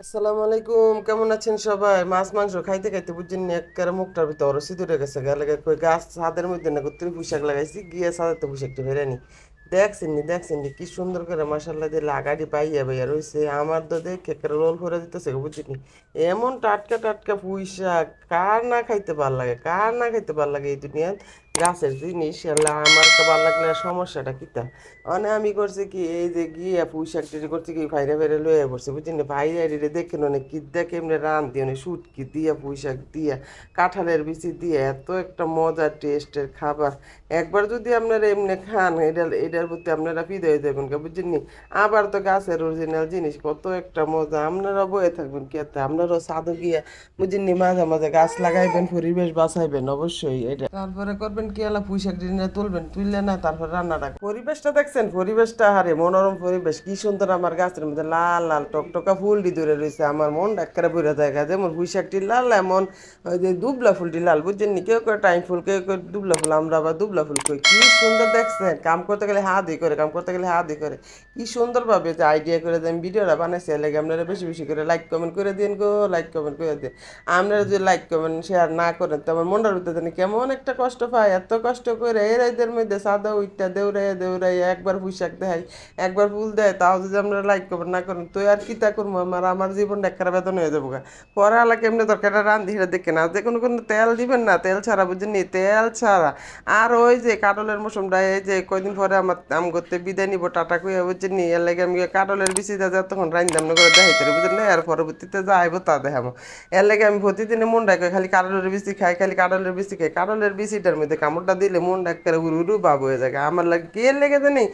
আসসালামু আলাইকুম, কেমন আছেন সবাই? মাছ, মাংস খাইতে খাইতে বুঝছেন একেবারে মুখটার ভিতরে অরসি গেছে। গা গাছ ছাদের মধ্যে না কত পোশাক লাগাইছি, গিয়ে ছাদের তো পোশাকটা ফেরানি দেখছেন নি দেখছেন নি, কি সুন্দর করে মাসাল্লাহ দিয়ে লাগাডি পাইয়া ভাইয়া রয়েছে আমার তো দেখে, একেবারে রোল করে দিতেছে বুঝছেন এমন টাটকা টাটকা পুঁইশাক, কার না খাইতে ভালো লাগে, কার না খাইতে ভালো লাগে এই দুনিয়াত গাছের জিনিস আমার তো ভালো লাগলে সমস্যাটা কিতা মানে আমি করছি কি, এই যে গিয়ে পুঁইশাক টেটে করছি কি ফাইরে ফাইরে লয়ে পড়ছে, বুঝছেন ফাইরে রে দেখেন অনেক কি দেখে এমনি রান দিয়ে, অনেক সুটকি দিয়া, পুঁইশাক দিয়া, কাঁঠালের বিচি দিয়ে, এত একটা মজার টেস্টের খাবার। একবার যদি আপনারা এমনি খান এটা এটার প্রতি আপনারা ফিদে হয়ে যাবেন কে বুঝছেন নি? আবার তো গাছের অরিজিনাল জিনিস, কত একটা মজা, আপনারা বয়ে থাকবেন কি এত আপনারাও সাধু গিয়া, বুঝছেন নি? মাঝে মাঝে গাছ লাগাইবেন, পরিবেশ বাঁচাইবেন, অবশ্যই, এটা। তারপরে করবেন কি আলা পুঁইশাক ডিনে তুলবেন, তুললে না তারপর রান্নাটা পরিবেশটা দেখছেন, পরিবেশটা হারে, মনোরম পরিবেশ। কি সুন্দর আমার গাছের মধ্যে লাল লাল টকটকা ফুল দি ধরে রয়েছে। আমার মন ডাক্তারে বইরা জায়গা যেমন পুঁইশাকটি লাল, এমন ওই যে দুবলা ফুলটি লাল, বুঝছেন নি? কেউ করে টাইম ফুল, কেউ করে দুবলা ফুল, আমরা আবার দুবলা ফুল কই। কি সুন্দর দেখছেন, কাম করতে গেলে হাত দিয়ে করে, কাম করতে গেলে হাত করে। কি সুন্দরভাবে যে আইডিয়া করে আমি ভিডিওটা বানাইছে লাগে আপনারা বেশি বেশি করে লাইক কমেন্ট করে দিন গো লাইক কমেন্ট করে দিন আপনারা যদি লাইক কমেন্ট শেয়ার না করেন, তো আমার মনটার ভিতরে কেমন একটা কষ্ট পায়। এত কষ্ট করে এই রাইদের মধ্যে সাদা উইটটা দেউরাইয়া দেউরাইয়া একবার পুঁইশাক দেয়, একবার ফুল দেয়, তাও যদি আপনারা লাইক কমেন্ট না করুন তুই আর কিতা করব? আমার আমার জীবনটা একটা বেতন হয়ে যাব গা। পরে আলা কেমনে দরকারটা রান্ধি হিরা দেখে না যে কোনো কোনো তেল দিবেন না, তেল ছাড়া বুঝেননি তেল ছাড়া। আর ওই যে কাটলের মৌসুমটা, এই যে কয়দিন পরে আমার আম করতে বিদায় নিব, টাটা কুইয়া বুঝছেন এর লাগে আমি কাটলের বিচি যা তখন রান্দাম না করে দেখাইতে বুঝলেন না? আর পরবর্তীতে যা আইব তা দেখাবো। এর লাগে আমি প্রতিদিনে মন ডাকে খালি কাটলের বিচি খাই, খালি কাটলের বিচি খাই। কাটলের বিচিটার মধ্যে কামড়টা দিলে মন ডাক্তারে উরু বাবু হয়ে যায়। আমার লাগে কে লেগে জানি?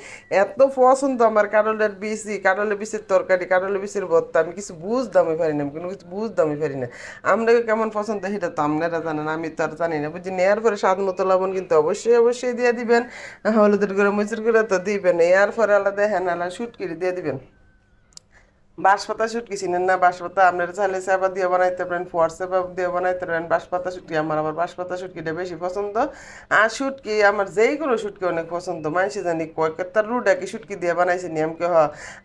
এত পছন্দ আমার কাটলের বিচি, কাটলের বিচির তরকারি, কাটলের বিচির ভর্তা, আমি কিছু বুঝদামই পারি না কোনো কিছু বুঝদামই পারি না। আপনাকে কেমন পছন্দ সেটা তো আপনারা জানেন, আমি তো আর জানি না বুঝছি নেয়ার পরে স্বাদ মতো লবণ কিন্তু অবশ্যই অবশ্যই দিয়ে দিবেন। হলুদের গুঁড়ো, মরিচের গুঁড়ো তো দিবেন, এর পরে আলাদা হ্যাঁ আলাদা শুটকিরি দিয়ে দিবেন। বাঁশপাতা শুটকি চিনেন না? বাঁশপাতা আপনারা চাইলে চাপা দিয়ে বানাইতে পারেন, ফোয়ার চাপা দিয়ে বানাইতে পারেন। বাঁশপাতা শুটকি আমার আবার বাঁশপাতা শুটকিটা বেশি পছন্দ। আর শুটকি আমার যেই কোনো শুটকি অনেক পছন্দ মানুষে জানি কয়েকটা রুড একই শুটকি দিয়ে বানাইছে নি আমি হ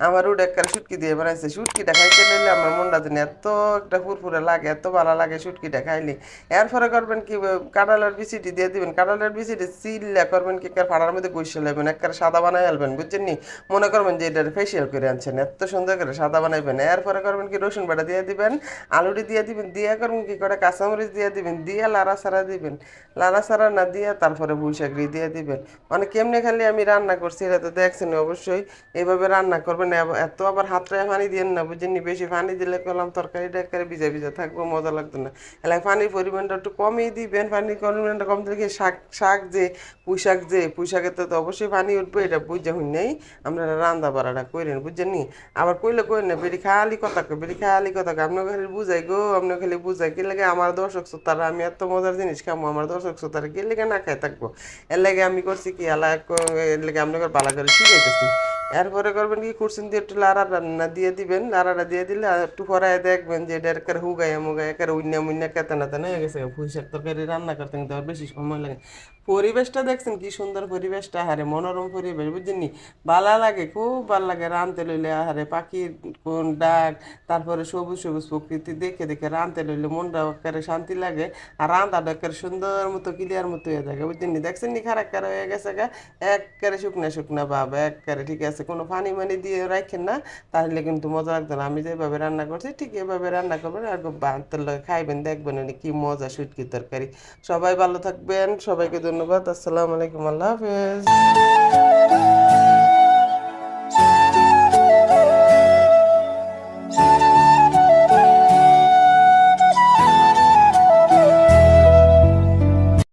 আমার রুড এক শুটকি দিয়ে বানাইছে, শুটকিটা খাইতে নিলে আমার মনটা জানি এত একটা ফুরফুরে লাগে, এত ভালো লাগে শুটকিটা খাইলে। এরপরে করবেন কি, কাঁঠালের বিচিটি দিয়ে দিবেন, কাঁঠালের বিচিটি চিল্লা করবেন কি কার ফাড়ার মধ্যে গৈসে লাগবেন একবার সাদা বানাই আলবেন বুঝছেন নি? মনে করবেন যে এটা ফেসিয়াল করে আনছেন, এত সুন্দর করে সাদা বানাইবেন। এরপরে করবেন কি, রসুন বাটা দিয়ে দিবেন, আলুটি দিয়ে দিবেন, দিয়ে করবেন কি করে, কাঁচামরিচ দিয়ে দিবেন, দিয়ে লাড়া সারা দিবেন। লাড়া সারা না দিয়ে তারপরে বৈশাখরি দিয়ে দিবেন। মানে কেমনে খালি আমি রান্না করছি, এটা তো দেখছেন অবশ্যই। এইভাবে রান্না করবেন এত আবার হাতটায় পানি দিয়েন না বুঝেননি বেশি পানি দিলে করলাম তরকারি একেবারে ভিজা ভিজা থাকব, মজা লাগতো না। এলাকা পানির পরিমাণটা একটু কমই দিবেন, পানির পরিমাণটা কম দিলে শাক শাক যে, পুঁইশাক যে পুঁশাকের তো অবশ্যই পানি উঠবে, এটা বুঝে হুই নেই। আমরা রান্না বাড়াটা করেন বুঝছেন নি? আবার কইলে কই না বেরি খালি কথা কই বেরি খালি কথা কই আপনার খালি বুঝাই গো আপনার খালি বুঝাই কি লাগে আমার দর্শক শ্রোতারা, আমি এত মজার জিনিস খামো, আমার দর্শক শ্রোতারা কি লেগে না খাই থাকব? এর লাগে আমি করছি কি এলা এর লাগে আপনাকে ভালো করে শিখাইতেছি। এরপরে করবেন কি, কুরসিন দিয়ে একটু লাড়া রান্না দিয়ে দিবেন, লাড়াটা দিয়ে দিলে একটু পরে দেখবেন যে এটা একের হুগাইয়া মুগাই একের উন্না মুন্না কেতে না তেনা হয়ে গেছে। পুঁইশাক তরকারি রান্না করতে কিন্তু আর বেশি সময় লাগে। পরিবেশটা দেখছেন, কি সুন্দর পরিবেশটা হারে মনোরম পরিবেশ, বুঝছেন নি? ভালো লাগে, খুব ভালো লাগে, রানতে লইলে আহারে পাখির কোন ডাক, তারপরে সবুজ সবুজ প্রকৃতি দেখে দেখে রানতে লইলে মনটা একেবারে শান্তি লাগে, আর রান্নাটা একেবারে সুন্দর মতো ক্লিয়ার মতো হয়ে থাকে বুঝছেননি দেখছেন নি খারাপ কারা হয়ে গেছে গা? একবারে শুকনা শুকনা ভাব, একবারে ঠিক আছে, কোনো পানি মানি দিয়ে রাখেন না, তাহলে কিন্তু মজা লাগতো না। আমি যেভাবে রান্না করছি, ঠিক এভাবে রান্না করবেন, আর লগে খাইবেন, দেখবেন কি মজা, সুটকি তরকারি। সবাই ভালো থাকবেন, সবাইকে ধন্যবাদ। আসসালামু আলাইকুম। আল্লাহ হাফেজ।